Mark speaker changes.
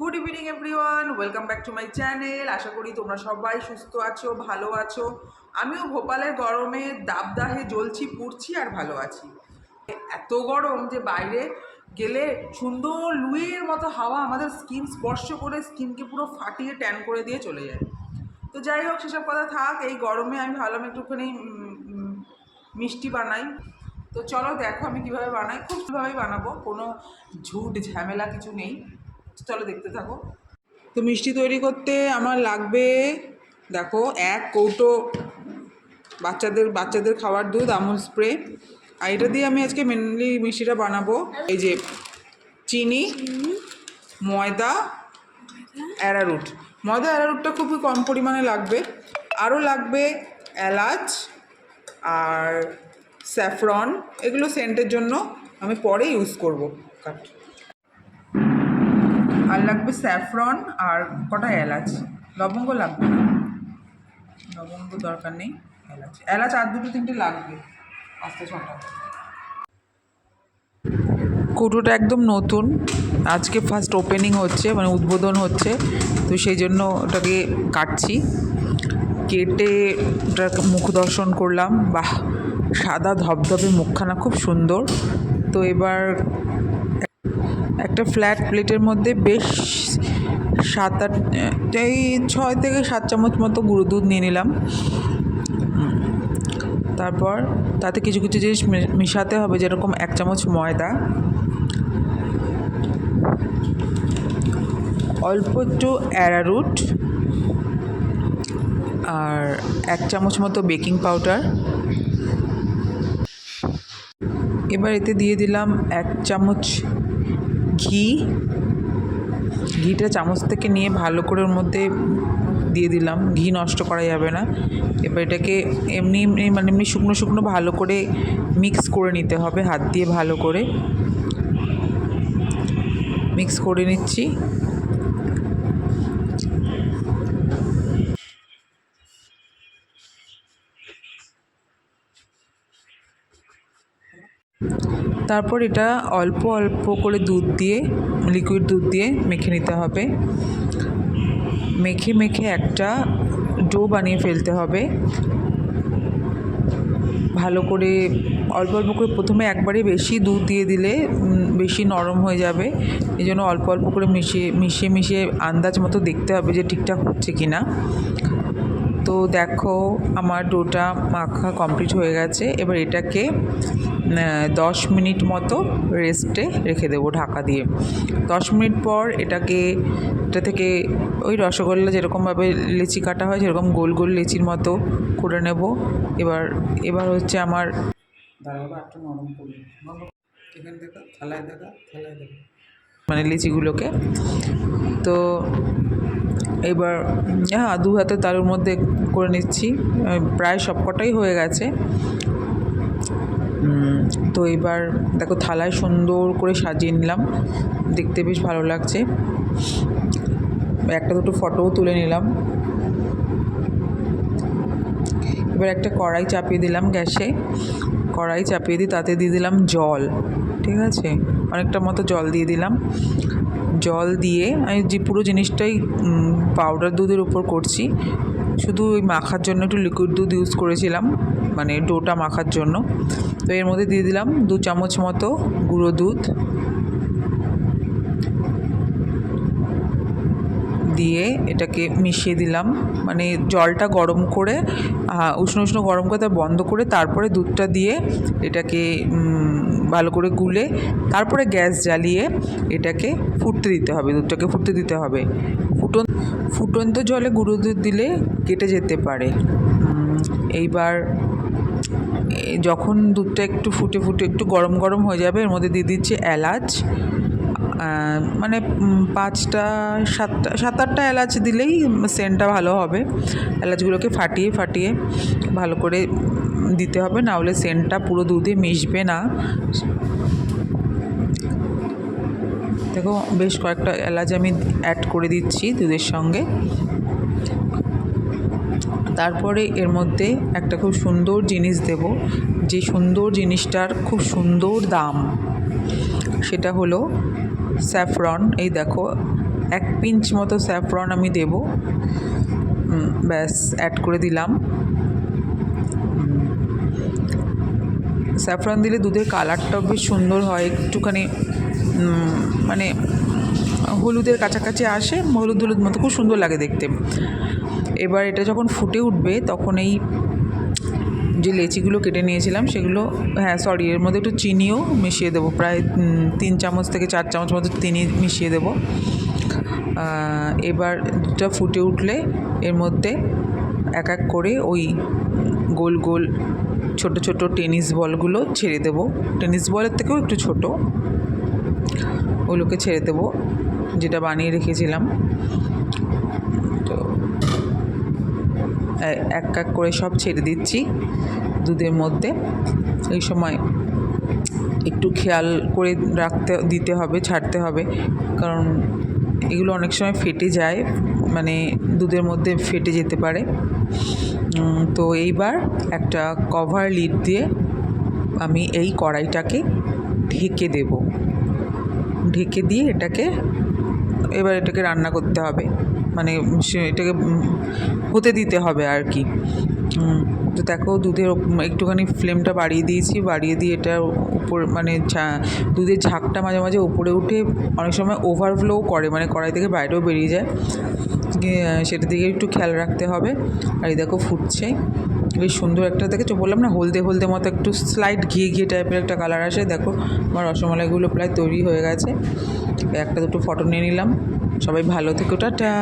Speaker 1: Good evening everyone welcome back to my channel আশা করি তোমরা সবাই সুস্থ আছো, ভালো আছো। আমিও ভোপালের গরমে দাবদাহে জ্বলছি, পুড়ছি আর ভালো আছি। এত গরম যে বাইরে গেলে সুন্দর লুয়ের মতো হাওয়া আমাদের স্কিন স্পর্শ করে স্কিনকে পুরো ফাটিয়ে ট্যান করে দিয়ে চলে যায়। তো যাই হোক, সেসব কথা থাক, এই গরমে আমি ভাবলাম একটুখানি মিষ্টি বানাই। তো চলো দেখো আমি কীভাবে বানাই। খুব ভাবেই বানাবো, কোনো ঝুট ঝামেলা কিছু নেই। চলো দেখতে থাকো। তো মিষ্টি তৈরি করতে আমার লাগবে, দেখো, এক কৌটো বাচ্চাদের বাচ্চাদের খাওয়ার দুধ, আমুল স্প্রে। আর এটা দিয়ে আমি আজকে মেনলি মিষ্টিটা বানাবো। এই যে চিনি, ময়দা, অ্যারারুট। ময়দা, অ্যারারুটটা খুবই কম পরিমাণে লাগবে। আরও লাগবে এলাচ আর স্যাফরন। এগুলো সেন্টের জন্য আমি পরে ইউজ করব। কাট। আর লাগবে স্যাফরন আর কটা এলাচ? লবঙ্গ লাগবে না। লবঙ্গ দরকার নেই, এলাচ। এলাচ আর দুটো তিনটে লাগবে আস্তে ছটা। কুটোটা একদম নতুন। আজকে ফার্স্ট ওপেনিং হচ্ছে মানে উদ্বোধন হচ্ছে। তো সেই জন্য ওটাকে কাটছি। কেটে ওটার মুখ দর্শন করলাম। বাহ! সাদা ধবধবে মুখখানা, খুব সুন্দর। তো এবার একটা ফ্ল্যাট প্লেটের মধ্যে বেশ সাত আট, এই ছয় থেকে সাত চামচ মতো গুঁড়ো দুধ নিয়ে নিলাম। তারপর তাতে কিছু কিছু জিনিস মেশাতে হবে, যেরকম এক চামচ ময়দা। অল্প একটু অ্যারারুট আর এক চামচ মতো বেকিং পাউডার এবার এতে দিয়ে দিলাম এক চামচ ঘি, ঘিটা চামচ থেকে নিয়ে ভালো করে ওর মধ্যে দিয়ে দিলাম। ঘি নষ্ট করা যাবে না। এবার এটাকে এমনি এমনি মানে এমনি শুকনো শুকনো ভালো করে মিক্স করে নিতে হবে, হাত দিয়ে ভালো করে। মিক্স করে নিচ্ছি। তারপর এটা অল্প অল্প করে দুধ দিয়ে লিকুইড দুধ দিয়ে মেখে নিতে হবে। মেখে মেখে একটা ডো বানিয়ে ফেলতে হবে। ভালো করে, অল্প অল্প করে প্রথমে একবারে বেশি দুধ দিয়ে দিলে বেশি নরম হয়ে যাবে। এই জন্য অল্প অল্প করে মিশিয়ে মিশিয়ে মিশিয়ে আন্দাজ মতো দেখতে হবে যে ঠিকঠাক হচ্ছে কি না তো দেখো, আমার ডোটা মাখা কমপ্লিট হয়ে গেছে। এবার এটাকে দশ মিনিট মতো রেস্টে রেখে দেবো ঢাকা দিয়ে। দশ মিনিট পর এটাকে এটা থেকে ওই রসগোল্লা যেরকমভাবে লিচি কাটা হয় সেরকম গোল গোল লিচির মতো করে নেব। এবার এবার হচ্ছে আমার মানে লিচিগুলোকে। তো এবার হ্যাঁ দু হাতে তালুর মধ্যে করে নিচ্ছি। প্রায় সবকটাই হয়ে গেছে। তো এবার দেখো থালায় সুন্দর করে সাজিয়ে নিলাম। দেখতে বেশ ভালো লাগছে। একটা দুটো ফটোও তুলে নিলাম। এবার একটা কড়াই চাপিয়ে দিলাম গ্যাসে। কড়াই চাপিয়ে দিয়ে তাতে দিয়ে দিলাম জল, ঠিক আছে? অনেকটা মতো জল দিয়ে দিলাম। জল দিয়ে আমি যে পুরো জিনিসটাই পাউডার দুধের উপর করছি। শুধু ওই মাখার জন্য একটু লিকুইড দুধ ইউজ করেছিলাম মানে ডোটা মাখার জন্য। তো এর মধ্যে দিয়ে দিলাম দু চামচ মতো গুঁড়ো দুধ। দিয়ে এটাকে মিশিয়ে দিলাম। মানে জলটা গরম করে উষ্ণ উষ্ণ গরম করে তা বন্ধ করে তারপরে দুধটা দিয়ে এটাকে ভালো করে গুলে তারপরে গ্যাস জ্বালিয়ে এটাকে ফুটতে দিতে হবে, দুধটাকে ফুটতে দিতে হবে। ফুটন ফুটন্ত জলে গুঁড়ো দুধ দিলে কেটে যেতে পারে। এইবার যখন দুধটা একটু ফুটে ফুটে একটু গরম গরম হয়ে যাবে, এর মধ্যে দিয়ে দিচ্ছি এলাচ। মানে পাঁচটা, সাতটা সাত আটটা এলাচ দিলেই সেন্টটা ভালো হবে। এলাচগুলোকে ফাটিয়ে ফাটিয়ে ভালো করে দিতে হবে, না হলে সেন্টটা পুরো দুধে মিশবে না। দেখো, বেশ কয়েকটা এলাচ আমি অ্যাড করে দিচ্ছি দুধের সঙ্গে। তারপরে এর মধ্যে একটা খুব সুন্দর জিনিস দেব। যে সুন্দর জিনিসটার খুব সুন্দর দাম, সেটা হলো স্যাফরন। এই দেখো, এক পিঞ্চ মতো স্যাফরন আমি দেব। ব্যাস অ্যাড করে দিলাম। স্যাফরন দিলে দুধের কালারটাও বেশ সুন্দর হয়, একটুখানি মানে হলুদের কাছাকাছি আসে, হলুদ হলুদ মতো, খুব সুন্দর লাগে দেখতে। এবার এটা যখন ফুটে উঠবে, তখন এই যে লেচিগুলো কেটে নিয়েছিলাম, সেগুলো হ্যাঁ সরি এর মধ্যে একটু চিনিও মিশিয়ে দেবো। প্রায় তিন চামচ থেকে চার চামচ মতো চিনি মিশিয়ে দেবো। এবার দুধটা ফুটে উঠলে এর মধ্যে এক এক করে ওই গোল গোল ছোট ছোট টেনিস বলগুলো ছেড়ে দেবো। টেনিস বলের থেকেও একটু ছোট ওগুলোকে ছেড়ে দেবো, যেটা বানিয়ে রেখেছিলাম তো এ- এক এক করে সব ছেড়ে দিচ্ছি দুধের মধ্যে। এই সময় একটু খেয়াল করে রাখতে, দিতে হবে, ছাড়তে হবে। কারণ এগুলো অনেক সময় ফেটে যায় মানে দুধের মধ্যে ফেটে যেতে পারে। তো এইবার একটা কভার লিড দিয়ে আমি এই কড়াইটাকে ঢেকে দেব। ঢেকে দিয়ে এটাকে, এবার এটাকে রান্না করতে হবে। মানে এটাকে হতে দিতে হবে আর কি। তো দেখো দুধের একটুখানি ফ্লেমটা বাড়িয়ে দিয়েছি, বাড়িয়ে দিয়ে এটা উপর মানে দুধের ঝাঁকটা মাঝে মাঝে উপরে উঠে অনেক সময় ওভারফ্লোও করে মানে কড়াই থেকে বাইরেও বেরিয়ে যায়। সেটা দিকে একটু খেয়াল রাখতে হবে। আর এই দেখো ফুটছে। বেশ সুন্দর একটা দেখেছ? বললাম না, হলদে হলদে মতো একটু স্লাইড ঘিয়ে ঘিয়ে টাইপের একটা কালার আসে। দেখো, আমার রসমালাইগুলো প্রায় তৈরি হয়ে গেছে। একটা দুটো ফটো নিয়ে নিলাম। সবাই ভালো থেকো টাটা